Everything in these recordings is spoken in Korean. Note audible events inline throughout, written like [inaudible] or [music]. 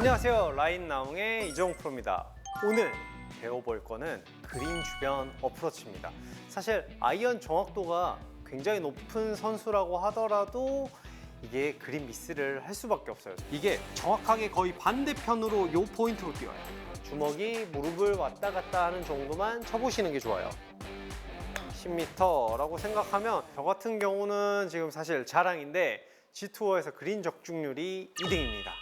안녕하세요. 라인 나웅의 이정욱 프로입니다. 오늘 배워볼 거는 그린 주변 어프로치입니다. 사실 아이언 정확도가 굉장히 높은 선수라고 하더라도 이게 그린 미스를 할 수밖에 없어요. 이게 정확하게 거의 반대편으로 요 포인트로 뛰어요. 주먹이 무릎을 왔다 갔다 하는 정도만 쳐보시는 게 좋아요. 10m라고 생각하면 저 같은 경우는 지금 사실 자랑인데 G2어에서 그린 적중률이 2등입니다.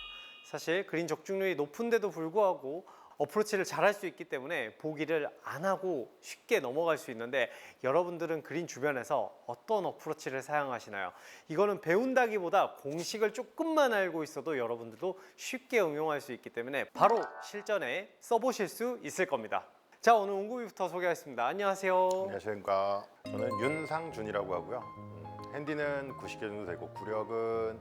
사실 그린 적중률이 높은데도 불구하고 어프로치를 잘 할 수 있기 때문에 보기를 안 하고 쉽게 넘어갈 수 있는데 여러분들은 그린 주변에서 어떤 어프로치를 사용하시나요? 이거는 배운다기보다 공식을 조금만 알고 있어도 여러분들도 쉽게 응용할 수 있기 때문에 바로 실전에 써보실 수 있을 겁니다. 자 오늘 온구비부터 소개하겠습니다. 안녕하세요. 안녕하십니까. 저는 윤상준이라고 하고요. 음, 핸디는 90개 정도 되고 구력은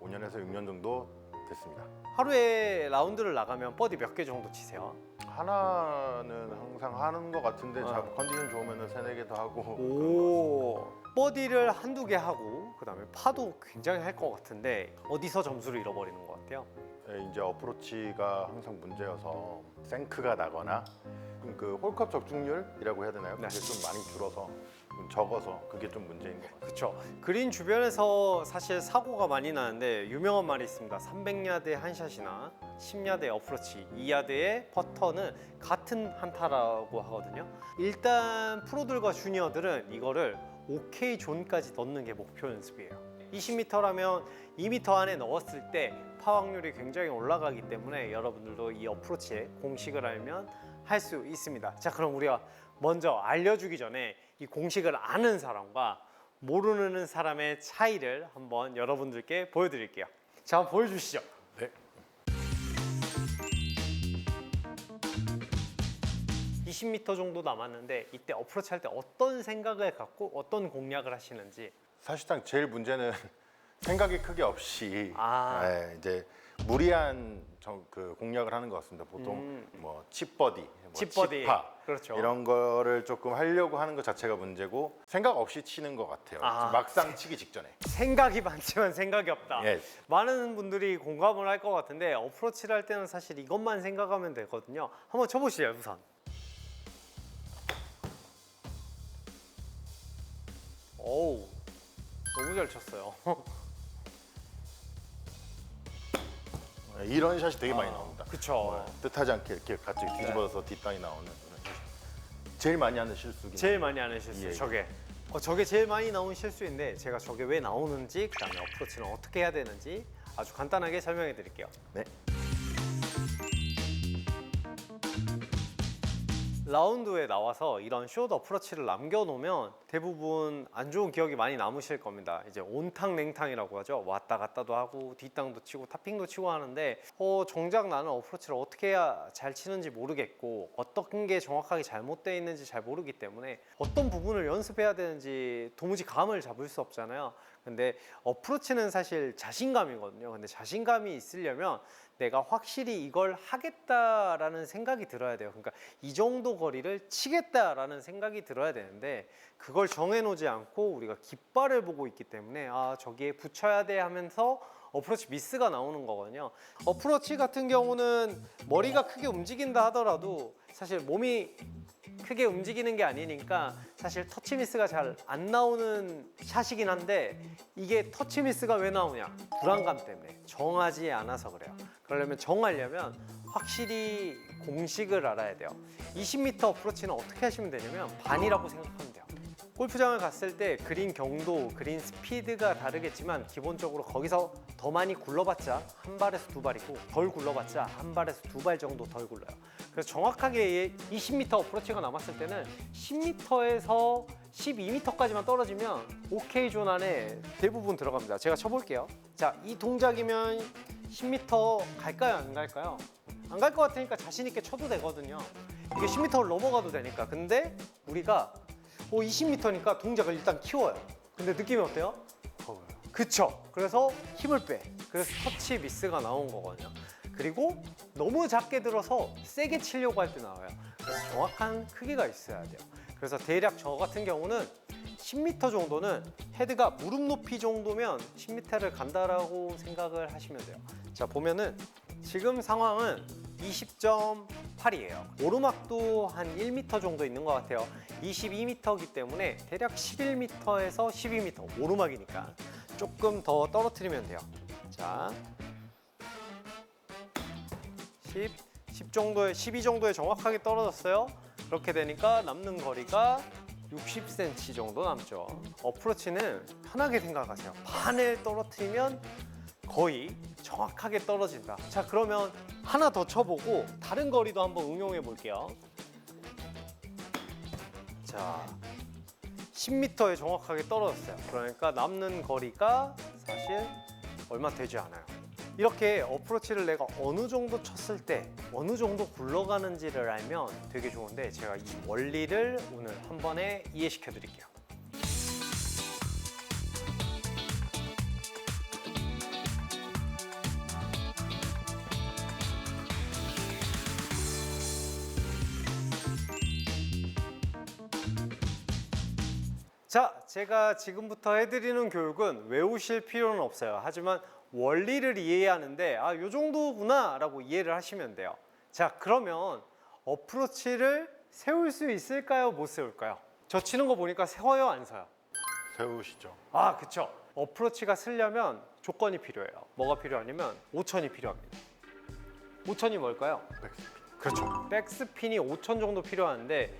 5년에서 6년 정도 됐습니다. 하루에 라운드를 나가면 버디 몇 개 정도 치세요? 하나는 항상 하는 것 같은데 어. 자, 컨디션 좋으면 세네 개도 하고 오 버디를 한두 개 하고 그다음에 파도 굉장히 할 것 같은데 어디서 점수를 잃어버리는 것 같아요? 예, 이제 어프로치가 항상 문제여서 생크가 나거나 그 홀컵 적중률이라고 해야 되나요? 그게 네. 좀 많이 줄어서 좀 적어서 그게 좀 문제인 것 같아요. 그렇죠. 그린 주변에서 사실 사고가 많이 나는데 유명한 말이 있습니다. 300야드의 한 샷이나 10야드의 어프로치, 2야드의 퍼터는 같은 한타라고 하거든요. 일단 프로들과 주니어들은 이거를 OK 존까지 넣는 게 목표 연습이에요. 20m라면 2m 안에 넣었을 때 파확률이 굉장히 올라가기 때문에 여러분들도 이 어프로치의 공식을 알면 할 수 있습니다. 자, 그럼 우리가 먼저 알려주기 전에 이 공식을 아는 사람과 모르는 사람의 차이를 한번 여러분들께 보여드릴게요. 자, 한번 보여주시죠. 네. 20m 정도 남았는데 이때 어프로치 할 때 어떤 생각을 갖고 어떤 공략을 하시는지 사실상 제일 문제는 생각이 크게 없이 아. 예, 이제 무리한 정- 그 공략을 하는 것 같습니다. 보통 음. 뭐 칩버디, 뭐 칩버디. 칩파 그렇죠. 이런 거를 조금 하려고 하는 것 자체가 문제고 생각 없이 치는 것 같아요. 아. 막상 치기 직전에. 생각이 많지만 생각이 없다. 예. 많은 분들이 공감을 할 것 같은데 어프로치를 할 때는 사실 이것만 생각하면 되거든요. 한번 쳐보시죠, 우선. 오우, 너무 잘 쳤어요. [laughs] 예, 이런 샷이 되게 많이 나옵니다. 아, 그쵸. 뭐 뜻하지 않게 이렇게 같이 뒤집어서 뒷땅이 나오는 그런 샷. 제일 많이 하는 실수긴 제일 많이 하는 실수, 예, 예. 저게. 어, 저게 제일 많이 나온 실수인데 제가 저게 왜 나오는지 그다음에 어프로치는 어떻게 해야 되는지 아주 간단하게 설명해 드릴게요. 네. 라운드에 나와서 이런 숏 어프로치를 남겨놓으면 대부분 안 좋은 기억이 많이 남으실 겁니다. 이제 온탕 냉탕이라고 하죠. 왔다 갔다도 하고 뒷땅도 치고 탑핑도 치고 하는데 어, 정작 나는 어프로치를 어떻게 해야 잘 치는지 모르겠고 어떤 게 정확하게 잘못되어 있는지 잘 모르기 때문에 어떤 부분을 연습해야 되는지 도무지 감을 잡을 수 없잖아요. 근데 어프로치는 사실 자신감이거든요. 근데 자신감이 있으려면 내가 확실히 이걸 하겠다라는 생각이 들어야 돼요. 그러니까 이 정도 거리를 치겠다라는 생각이 들어야 되는데 그걸 정해놓지 않고 우리가 깃발을 보고 있기 때문에 아 저기에 붙여야 돼 하면서 어프로치 미스가 나오는 거거든요. 어프로치 같은 경우는 머리가 크게 움직인다 하더라도 사실 몸이 크게 움직이는 게 아니니까 사실 터치 미스가 잘 안 나오는 샷이긴 한데 이게 터치 미스가 왜 나오냐? 불안감 때문에. 정하지 않아서 그래요. 그러려면 정하려면 확실히 공식을 알아야 돼요. 20m 어프로치는 어떻게 하시면 되냐면 반이라고 생각하면 돼요 골프장을 갔을 때 그린 경도, 그린 스피드가 다르겠지만 기본적으로 거기서 더 많이 굴러봤자 한 발에서 두 발이고 덜 굴러봤자 한 발에서 두 발 정도 덜 굴러요. 그래서 정확하게 20m 어프로치가 남았을 때는 10m에서 12m까지만 떨어지면 오케이 존 안에 대부분 들어갑니다. 제가 쳐볼게요. 자, 이 동작이면 10m 갈까요? 안 갈까요? 안 갈 것 같으니까 자신 있게 쳐도 되거든요. 이게 10m를 넘어가도 되니까. 근데 우리가 오 20m니까 동작을 일단 키워요. 근데 느낌이 어때요? 그쵸. 그래서 힘을 빼. 그래서 터치 미스가 나온 거거든요. 그리고 너무 작게 들어서 세게 치려고 할 때 나와요. 그래서 정확한 크기가 있어야 돼요. 그래서 대략 저 같은 경우는 10m 정도는 헤드가 무릎 높이 정도면 10m를 간다라고 생각을 하시면 돼요. 자 보면은 지금 상황은 20.8이에요. 오르막도 한 1m 정도 있는 것 같아요. 22m이기 때문에 대략 11m에서 12m 오르막이니까 조금 더 떨어뜨리면 돼요. 자, 10, 10 정도에 12 정도에 정확하게 떨어졌어요. 그렇게 되니까 남는 거리가 60cm 정도 남죠. 어프로치는 편하게 생각하세요. 반을 떨어뜨리면 거의 정확하게 떨어진다. 자, 그러면 하나 더 쳐보고 다른 거리도 한번 응용해 볼게요. 자, 10m에 정확하게 떨어졌어요. 그러니까 남는 거리가 사실 얼마 되지 않아요. 이렇게 어프로치를 내가 어느 정도 쳤을 때 어느 정도 굴러가는지를 알면 되게 좋은데 제가 이 원리를 오늘 한 번에 이해시켜 드릴게요. 제가 지금부터 해드리는 교육은 외우실 필요는 없어요. 하지만 원리를 이해하는데 아, 요 정도구나 라고 이해를 하시면 돼요. 자, 그러면 어프로치를 세울 수 있을까요? 못 세울까요? 저 치는 거 보니까 세워요, 안 서요? 세우시죠. 아, 그쵸. 어프로치가 쓰려면 조건이 필요해요. 뭐가 필요하냐면 5천이 필요합니다. 5천이 뭘까요? 백스핀. 그렇죠. 백스핀이 5천 정도 필요한데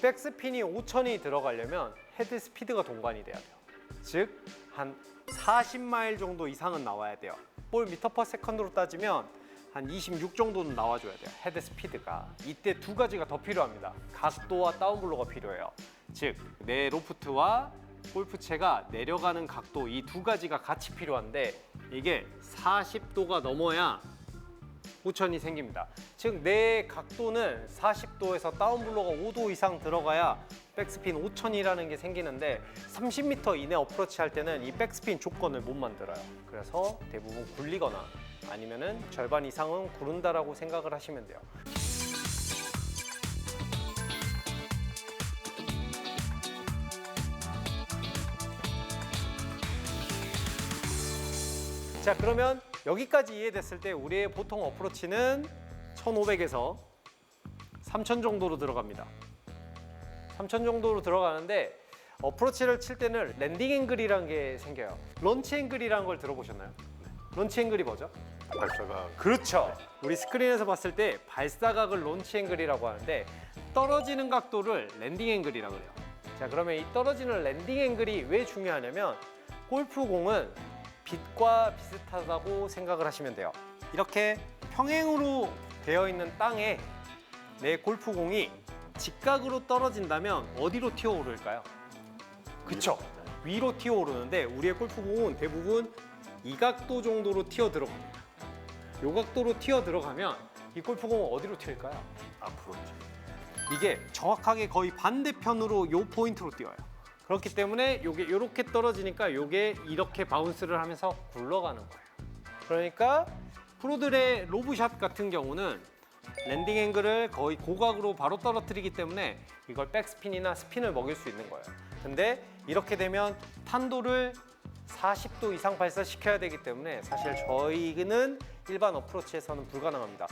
백스핀이 5천이 들어가려면 헤드 스피드가 동반이 돼야 돼요. 즉 한 40마일 정도 이상은 나와야 돼요. 볼 미터 퍼 세컨드로 따지면 한 26 정도는 나와줘야 돼요. 헤드 스피드가. 이때 두 가지가 더 필요합니다. 각도와 다운블로가 필요해요. 즉 내 로프트와 골프채가 내려가는 각도 이 두 가지가 같이 필요한데 이게 40도가 넘어야 호천이 생깁니다. 즉 내 각도는 40도에서 다운블로가 5도 이상 들어가야 백스핀 5천이라는 게 생기는데 30m 이내 어프로치 할 때는 이 백스핀 조건을 못 만들어요. 그래서 대부분 굴리거나 아니면은 절반 이상은 구른다라고 생각을 하시면 돼요. 자 그러면 여기까지 이해됐을 때 우리의 보통 어프로치는 1500에서 3000 정도로 들어갑니다 3000 정도로 들어가는데 어프로치를 칠 때는 랜딩 앵글이라는 게 생겨요 런치 앵글이라는 걸 들어보셨나요? 런치 앵글이 뭐죠? 발사가 그렇죠. 우리 스크린에서 봤을 때 발사각을 론치 앵글이라고 하는데 떨어지는 각도를 랜딩 앵글이라고 해요. 자, 그러면 이 떨어지는 랜딩 앵글이 왜 중요하냐면 골프공은 빛과 비슷하다고 생각을 하시면 돼요. 이렇게 평행으로 되어 있는 땅에 내 골프공이 직각으로 떨어진다면 어디로 튀어오를까요? 그쵸. 위로 튀어오르는데 우리의 골프공은 대부분 이 각도 정도로 튀어 들어갑니다. 요 각도로 튀어 들어가면 이 골프공은 어디로 튈까요? 앞으로 이게 정확하게 거의 반대편으로 요 포인트로 뛰어요. 그렇기 때문에 요게 이렇게 떨어지니까 요게 이렇게 바운스를 하면서 굴러가는 거예요. 그러니까 프로들의 로브샷 같은 경우는 랜딩 앵글을 거의 고각으로 바로 떨어뜨리기 때문에 이걸 백스핀이나 스핀을 먹일 수 있는 거예요. 근데 이렇게 되면 탄도를 40도 이상 발사시켜야 되기 때문에 사실 저희는 일반 어프로치에서는 불가능합니다.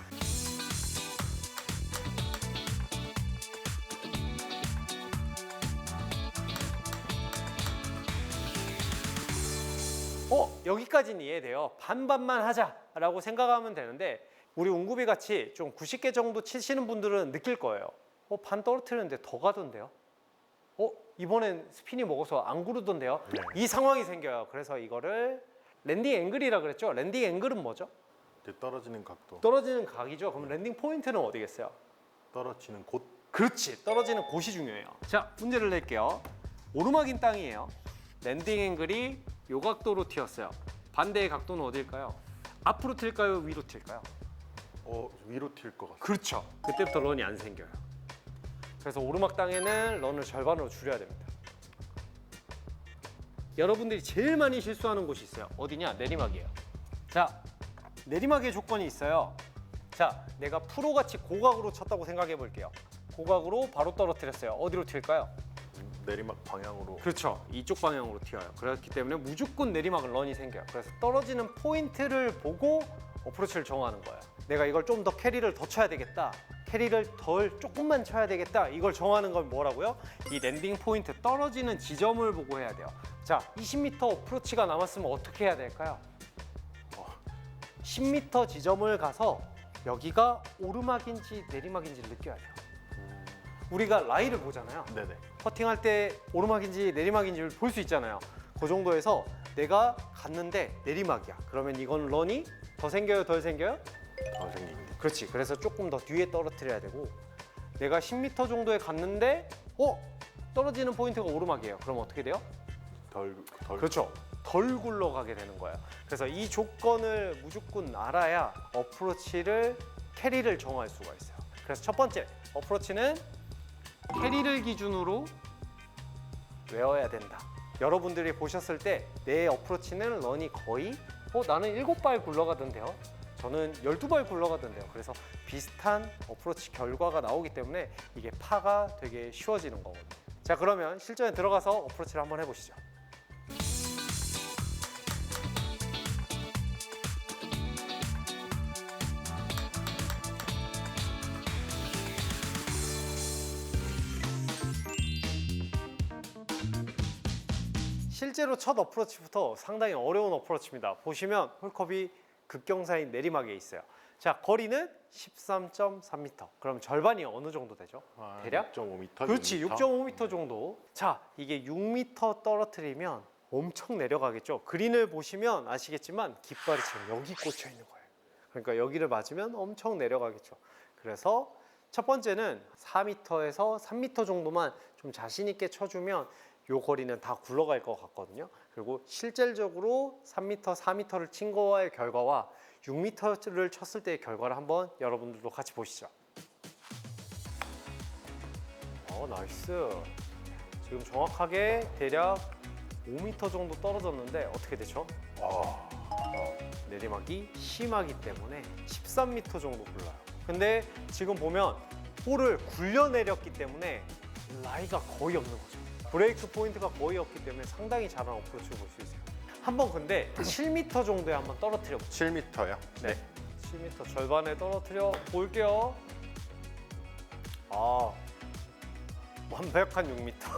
어 여기까지는 이해돼요 반반만 하자라고 생각하면 되는데 우리 웅구비 같이 좀 90개 정도 치시는 분들은 느낄 거예요. 어 반 떨어뜨리는데 더 가던데요? 어 이번엔 스핀이 먹어서 안 구르던데요? 네. 이 상황이 생겨요. 그래서 이거를 랜딩 앵글이라 그랬죠? 랜딩 앵글은 뭐죠? 떨어지는 각도, 떨어지는 각이죠? 그럼 랜딩 포인트는 어디겠어요? 떨어지는 곳? 그렇지. 떨어지는 곳이 중요해요. 자 문제를 낼게요. 오르막인 땅이에요. 랜딩 앵글이 요 각도로 튀었어요. 반대의 각도는 어딜까요? 앞으로 튈까요? 위로 튈까요? 어, 위로 튈 것 같아요. 그렇죠 그때부터 런이 안 생겨요 그래서 오르막 땅에는 런을 절반으로 줄여야 됩니다 여러분들이 제일 많이 실수하는 곳이 있어요 어디냐? 내리막이에요 자 내리막의 조건이 있어요 자 내가 프로같이 고각으로 쳤다고 생각해 볼게요 고각으로 바로 떨어뜨렸어요 어디로 튈까요? 내리막 방향으로 그렇죠. 이쪽 방향으로 튀어요. 그렇기 때문에 무조건 내리막은 런이 생겨요. 그래서 떨어지는 포인트를 보고 어프로치를 정하는 거예요. 내가 이걸 좀 더 캐리를 더 쳐야 되겠다. 캐리를 덜 조금만 쳐야 되겠다. 이걸 정하는 건 뭐라고요? 이 랜딩 포인트 떨어지는 지점을 보고 해야 돼요. 자, 20m 어프로치가 남았으면 어떻게 해야 될까요? 10m 지점을 가서 여기가 오르막인지 내리막인지를 느껴야 돼요. 우리가 라이를 보잖아요. 네네. 퍼팅할 때 오르막인지 내리막인지를 볼 수 있잖아요. 그 정도에서 내가 갔는데 내리막이야. 그러면 이건 런이 더 생겨요, 덜 생겨요? 더 생깁니다. 그렇지. 그래서 조금 더 뒤에 떨어뜨려야 되고 내가 10m 정도에 갔는데 어 떨어지는 포인트가 오르막이에요. 그럼 어떻게 돼요? 덜, 덜. 그렇죠. 덜 굴러가게 되는 거예요. 그래서 이 조건을 무조건 알아야 어프로치를 캐리를 정할 수가 있어요. 그래서 첫 번째 어프로치는 캐리를 기준으로 외워야 된다. 여러분들이 보셨을 때 내 어프로치는 런이 거의 어 나는 일곱 발 굴러가던데요. 저는 12발 굴러가던데요. 그래서 비슷한 어프로치 결과가 나오기 때문에 이게 파가 되게 쉬워지는 거거든요. 자, 그러면 실전에 들어가서 어프로치를 한번 해보시죠. 실제로 첫 어프로치부터 상당히 어려운 어프로치입니다. 보시면 홀컵이 급경사인 내리막에 있어요. 자, 거리는 13.3m. 그럼 절반이 어느 정도 되죠? 한 대략? 6.5m. 그렇지, 6.5m 정도. 자, 이게 6m 떨어뜨리면 엄청 내려가겠죠. 그린을 보시면 아시겠지만 깃발이 지금 여기 꽂혀 있는 거예요. 그러니까 여기를 맞으면 엄청 내려가겠죠. 그래서 첫 번째는 4m에서 3m 정도만 좀 자신 있게 쳐주면 요 거리는 다 굴러갈 것 같거든요. 그리고 실질적으로 3m, 4m를 친 거와의 결과와 6m를 쳤을 때의 결과를 한번 여러분들도 같이 보시죠. 어, 나이스. 지금 정확하게 대략 5m 정도 떨어졌는데 어떻게 되죠? 와. 내리막이 심하기 때문에 13m 정도 굴러요. 근데 지금 보면 볼을 굴려 내렸기 때문에 라이가 거의 없는 거죠. 브레이크 포인트가 거의 없기 때문에 상당히 잘한 어프로치를 볼 수 있어요. 한번 근데 7m 정도에 한번 떨어뜨려 보죠. 7m요? 네. 7m 절반에 떨어뜨려 볼게요. 아, 완벽한 6m. [laughs]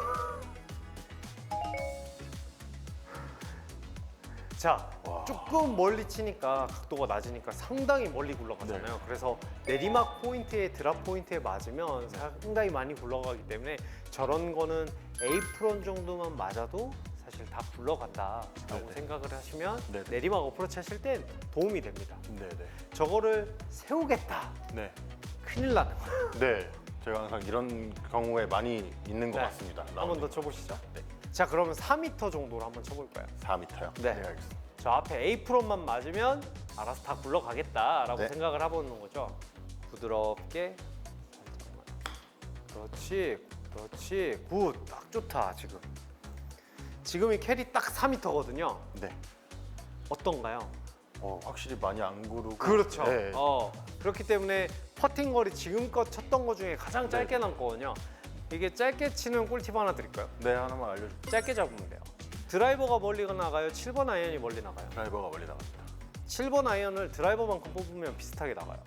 자, 와. 조금 멀리 치니까 각도가 낮으니까 상당히 멀리 굴러가잖아요. 네. 그래서 내리막 포인트에 드랍 포인트에 맞으면 상당히 많이 굴러가기 때문에 저런 거는 에이프론 정도만 맞아도 사실 다 굴러간다라고 네네. 생각을 하시면 네네. 내리막 어프로치 하실 땐 도움이 됩니다. 네네. 저거를 세우겠다. 네. 큰일 나는 거예요. 네. 제가 항상 이런 경우에 많이 있는 것 네. 같습니다. 한번 더 쳐보시죠. 네. 자, 그러면 4m 정도로 한번 쳐볼까요? 4m요? 네. 알겠습니다. 저 앞에 에이프론만 맞으면 알아서 다 굴러가겠다라고 네. 생각을 해보는 거죠. 부드럽게. 그렇지, 그렇지, 굿, 딱 좋다 지금. 지금 이 캐리 딱 4m거든요. 네. 어떤가요? 어, 확실히 많이 안 구르고. 그렇죠. 네. 어, 그렇기 때문에 퍼팅 거리 지금껏 쳤던 것 중에 가장 네. 짧게 남거든요. 이게 짧게 치는 꿀팁 하나 드릴까요? 네, 하나만 알려주세요. 짧게 잡으면 돼요. 드라이버가 멀리 나가요? 7번 아이언이 멀리 나가요? 드라이버가 멀리 나갑니다. 7번 아이언을 드라이버만큼 뽑으면 비슷하게 나가요.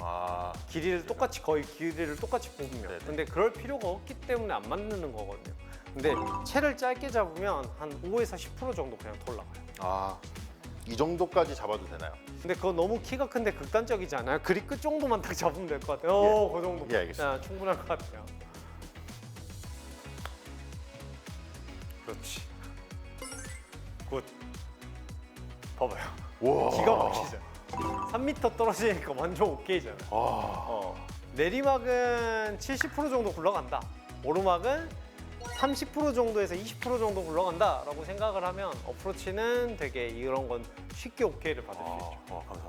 아, 길이를 똑같이 거의 길이를 똑같이 뽑으면. 네네. 근데 그럴 필요가 없기 때문에 안 맞는 거거든요. 근데 채를 짧게 잡으면 한 5에서 10% 정도 그냥 돌 나가요. 아, 이 정도까지 잡아도 되나요? 근데 그거 너무 키가 큰데 극단적이지 않아요? 그립 끝 정도만 딱 잡으면 될 것 같아요. 어, 그 정도. 예, 알겠습니다. 야, 충분할 것 같아요. 3m 떨어지니까 [laughs] 완전 오케이잖아요. 아, 어. 내리막은 70% 정도 굴러간다. 오르막은 30% 정도에서 20% 정도 굴러간다라고 생각을 하면 어프로치는 되게 이런 건 쉽게 오케이를 받을 수 아, 있죠. 아, 감사합니다.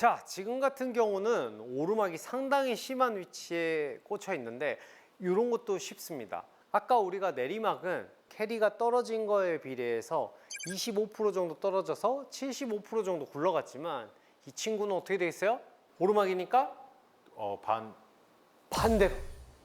자, 지금 같은 경우는 오르막이 상당히 심한 위치에 꽂혀 있는데 이런 것도 쉽습니다. 아까 우리가 내리막은 캐리가 떨어진 거에 비례해서 25% 정도 떨어져서 75% 정도 굴러갔지만 이 친구는 어떻게 되겠어요? 오르막이니까 어, 반 반대로.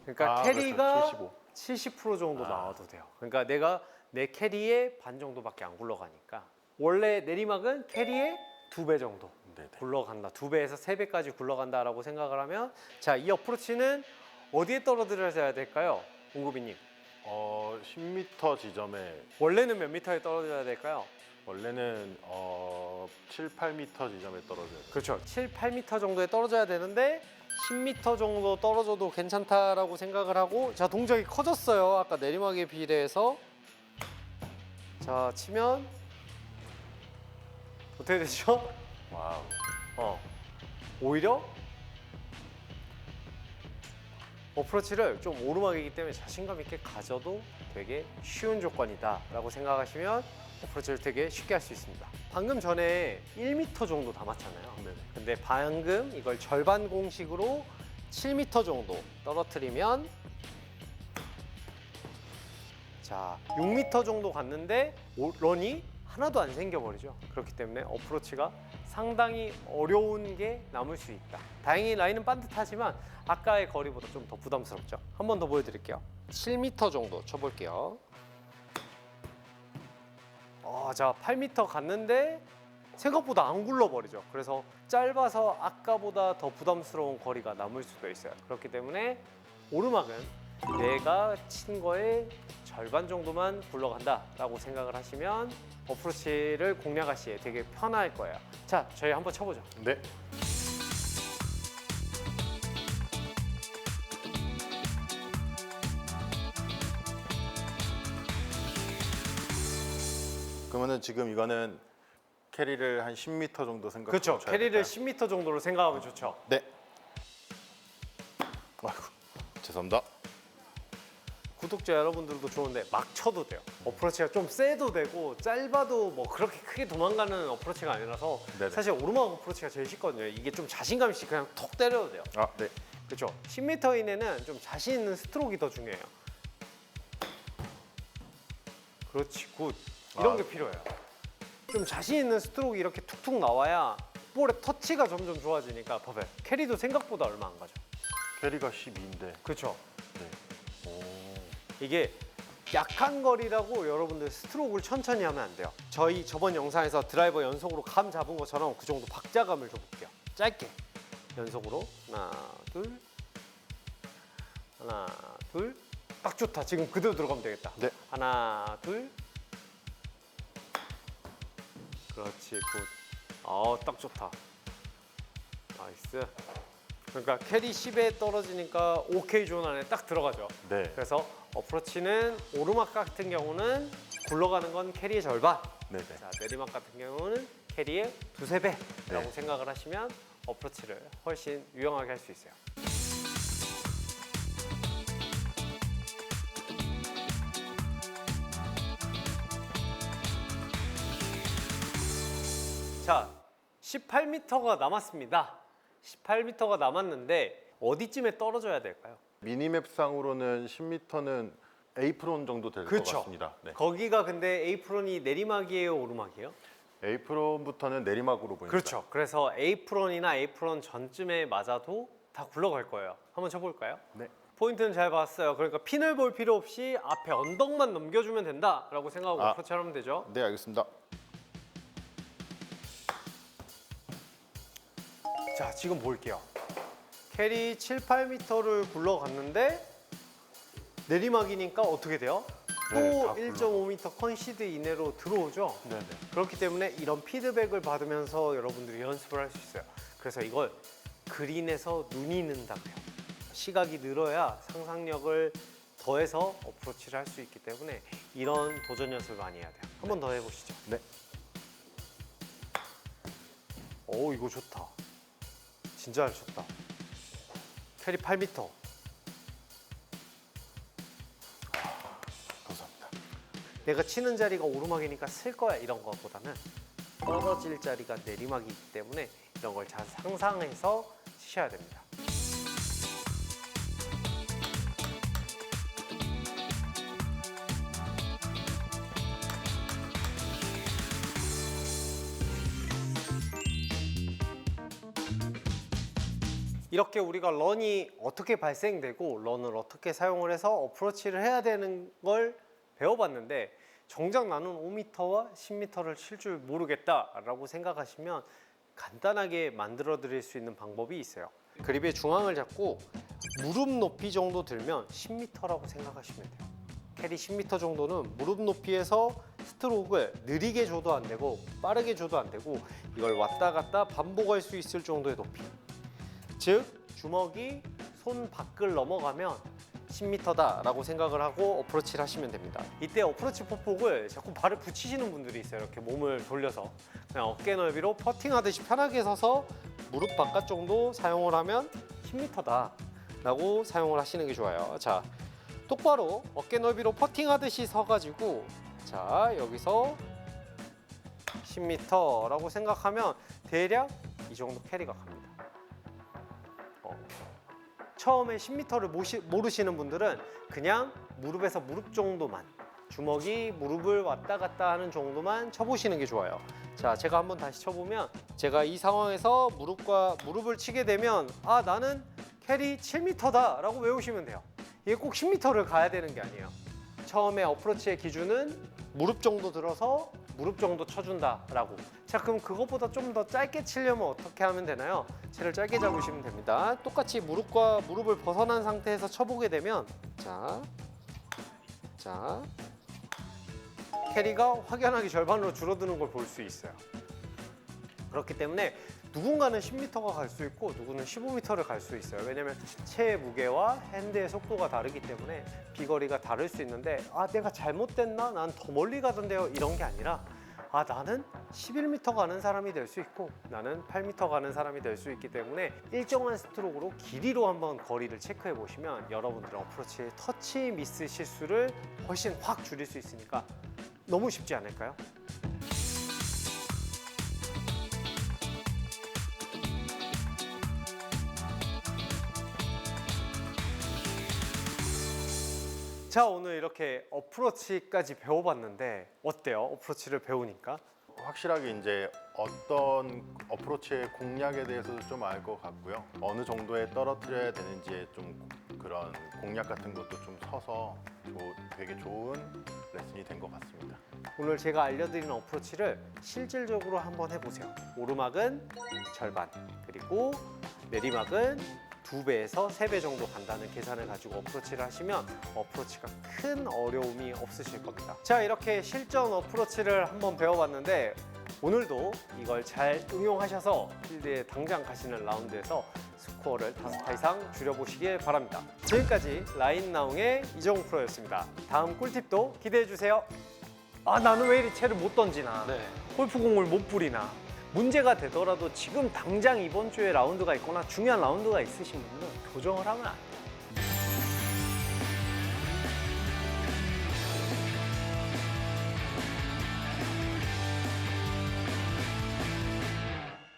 그러니까 아, 캐리가 그렇죠. 70% 정도 아. 나와도 돼요. 그러니까 내가 내 캐리의 반 정도밖에 안 굴러가니까 원래 내리막은 캐리의 두 배 정도 네 네. 굴러간다. 두 배에서 세 배까지 굴러간다라고 생각을 하면 자, 이 어프로치는 어디에 떨어뜨려야 될까요? 공구비님. 어, 10m 지점에 원래는 몇 미터에 떨어져야 될까요? 원래는 어, 7, 8m 지점에 떨어져요. 그렇죠. 7, 8m 정도에 떨어져야 되는데 10m 정도 떨어져도 괜찮다라고 생각을 하고 자 동작이 커졌어요. 아까 내리막에 비례해서 자 치면 어떻게 되죠? 와우. 어 오히려 어프로치를 좀 오르막이기 때문에 자신감 있게 가져도 되게 쉬운 조건이다라고 생각하시면 어프로치를 되게 쉽게 할 수 있습니다. 방금 전에 1m 정도 담았잖아요. 네네. 근데 방금 이걸 절반 공식으로 7m 정도 떨어뜨리면 자 6m 정도 갔는데 오- 런이 하나도 안 생겨버리죠. 그렇기 때문에 어프로치가 상당히 어려운 게 남을 수 있다. 다행히 라인은 반듯하지만 아까의 거리보다 좀 더 부담스럽죠. 한 번 더 보여드릴게요. 7m 정도 쳐볼게요. 어, 자 8m 갔는데 생각보다 안 굴러버리죠. 그래서 짧아서 아까보다 더 부담스러운 거리가 남을 수도 있어요. 그렇기 때문에 오르막은 내가 친 거의 절반 정도만 굴러간다라고 생각을 하시면 어프로치를 공략할 시에 되게 편할 거예요. 자, 저희 한번 쳐보죠. 네. 그러면은 지금 이거는 캐리를 한 10m 정도 생각. 그렇죠. 캐리를 10m 정도로 생각하면 좋죠. 네. 아이고 죄송합니다. 구독자 여러분들도 좋은데 막 쳐도 돼요. 어프로치가 좀 세도 되고 짧아도 뭐 그렇게 크게 도망가는 어프로치가 아니라서 네네. 사실 오르막 어프로치가 제일 쉽거든요. 이게 좀 자신감 있이 그냥 톡 때려도 돼요. 아 네. 그렇죠. 10m 이내는 좀 자신 있는 스트로크가 더 중요해요. 그렇지, 굿. 이런 아. 게 필요해요. 좀 자신 있는 스트로크 이렇게 툭툭 나와야 볼의 터치가 점점 좋아지니까 봐봐요. 캐리도 생각보다 얼마 안 가죠. 캐리가 12인데. 그렇죠. 이게 약한 거리라고 여러분들 스트로크를 천천히 하면 안 돼요. 저희 저번 영상에서 드라이버 연속으로 감 잡은 것처럼 그 정도 박자감을 줘볼게요. 짧게 연속으로 하나 둘 하나 둘 딱 좋다. 지금 그대로 들어가면 되겠다. 네. 하나 둘 그렇지 굿. 어딱 좋다. 나이스. 그러니까 캐리 10에 떨어지니까 오케이 존 안에 딱 들어가죠. 네. 그래서 어프로치는 오르막 같은 경우는 굴러가는 건 캐리의 절반. 네네. 자, 내리막 같은 경우는 캐리의 두세 배라고 네. 생각을 하시면 어프로치를 훨씬 유용하게 할 수 있어요. 자, 18m가 남았습니다. 18m가 남았는데 어디쯤에 떨어져야 될까요? 미니맵상으로는 10m는 에이프론 정도 될 것 그렇죠. 같습니다. 네. 거기가 근데 에이프론이 내리막이에요, 오르막이에요? 에이프론부터는 내리막으로 보입니다. 그렇죠. 그래서 에이프론이나 에이프론 전쯤에 맞아도 다 굴러갈 거예요. 한번 쳐볼까요? 네. 포인트는 잘 봤어요. 그러니까 핀을 볼 필요 없이 앞에 언덕만 넘겨주면 된다라고 생각하고 아. 어프로치 하면 되죠. 네, 알겠습니다. 자, 지금 볼게요. 캐리 7, 8m를 굴러갔는데 내리막이니까 어떻게 돼요? 네, 또다 1.5m 컨시드 이내로 들어오죠. 네, 네. 그렇기 때문에 이런 피드백을 받으면서 여러분들이 연습을 할 수 있어요. 그래서 이걸 그린에서 눈이 는다고요. 시각이 늘어야 상상력을 더해서 어프로치를 할 수 있기 때문에 이런 도전 연습을 많이 해야 돼요. 한 번 더 해보시죠. 네. 오 이거 좋다. 진짜 잘 쳤다. 캐리 8m. 감사합니다. 내가 치는 자리가 오르막이니까 쓸 거야 이런 것보다는 떨어질 자리가 내리막이기 때문에 이런 걸 잘 상상해서 치셔야 됩니다. 이렇게 우리가 런이 어떻게 발생되고 런을 어떻게 사용을 해서 어프로치를 해야 되는 걸 배워봤는데 정작 나는 5m와 10m를 칠 줄 모르겠다라고 생각하시면 간단하게 만들어 드릴 수 있는 방법이 있어요. 그립의 중앙을 잡고 무릎 높이 정도 들면 10m라고 생각하시면 돼요. 캐리 10m 정도는 무릎 높이에서 스트로크를 느리게 줘도 안 되고 빠르게 줘도 안 되고 이걸 왔다 갔다 반복할 수 있을 정도의 높이. 즉 주먹이 손 밖을 넘어가면 10m다라고 생각을 하고 어프로치를 하시면 됩니다. 이때 어프로치 폭폭을 자꾸 발을 붙이시는 분들이 있어요. 이렇게 몸을 돌려서 그냥 어깨 넓이로 퍼팅하듯이 편하게 서서 무릎 바깥 정도 사용을 하면 10m다라고 사용을 하시는 게 좋아요. 자, 똑바로 어깨 넓이로 퍼팅하듯이 서가지고 자 여기서 10m라고 생각하면 대략 이 정도 캐리가 갑니 처음에 10m를 모르시는 분들은 그냥 무릎에서 무릎 정도만 주먹이 무릎을 왔다 갔다 하는 정도만 쳐보시는 게 좋아요. 자, 제가 한번 다시 쳐보면 제가 이 상황에서 무릎과 무릎을 치게 되면 아 나는 캐리 7m다라고 외우시면 돼요. 이게 꼭 10m를 가야 되는 게 아니에요. 처음에 어프로치의 기준은 무릎 정도 들어서 무릎 정도 쳐준다라고. 자, 그럼 그것보다 좀 더 짧게 치려면 어떻게 하면 되나요? 채를 짧게 잡으시면 됩니다. 똑같이 무릎과 무릎을 벗어난 상태에서 쳐보게 되면 자, 자, 캐리가 확연하게 절반으로 줄어드는 걸 볼 수 있어요. 그렇기 때문에 누군가는 10m가 갈 수 있고 누구는 15m를 갈 수 있어요. 왜냐면 체의 무게와 핸드의 속도가 다르기 때문에 비거리가 다를 수 있는데 아 내가 잘못됐나? 난 더 멀리 가던데요. 이런 게 아니라 아 나는 11m 가는 사람이 될 수 있고 나는 8m 가는 사람이 될 수 있기 때문에 일정한 스트로크로 길이로 한번 거리를 체크해 보시면 여러분들의 어프로치의 터치 미스 실수를 훨씬 확 줄일 수 있으니까 너무 쉽지 않을까요? 자 오늘 이렇게 어프로치까지 배워봤는데 어때요? 어프로치를 배우니까? 확실하게 이제 어떤 어프로치의 공략에 대해서도 좀 알 것 같고요. 어느 정도에 떨어뜨려야 되는지에 좀 그런 공략 같은 것도 좀 서서 조- 되게 좋은 레슨이 된 것 같습니다. 오늘 제가 알려드리는 어프로치를 실질적으로 한번 해보세요. 오르막은 절반, 그리고 내리막은 두 배에서 세배 정도 간다는 계산을 가지고 어프로치를 하시면 어프로치가 큰 어려움이 없으실 겁니다. 자, 이렇게 실전 어프로치를 한번 배워봤는데 오늘도 이걸 잘 응용하셔서 필드에 당장 가시는 라운드에서 스코어를 다섯 타 이상 줄여보시길 바랍니다. 지금까지 라인나웅의 이정우 프로였습니다. 다음 꿀팁도 기대해주세요. 아 나는 왜 이리 채를 못 던지나 골프공을 못 뿌리나 문제가 되더라도 지금 당장 이번 주에 라운드가 있거나 중요한 라운드가 있으신 분은 교정을 하면 안 돼요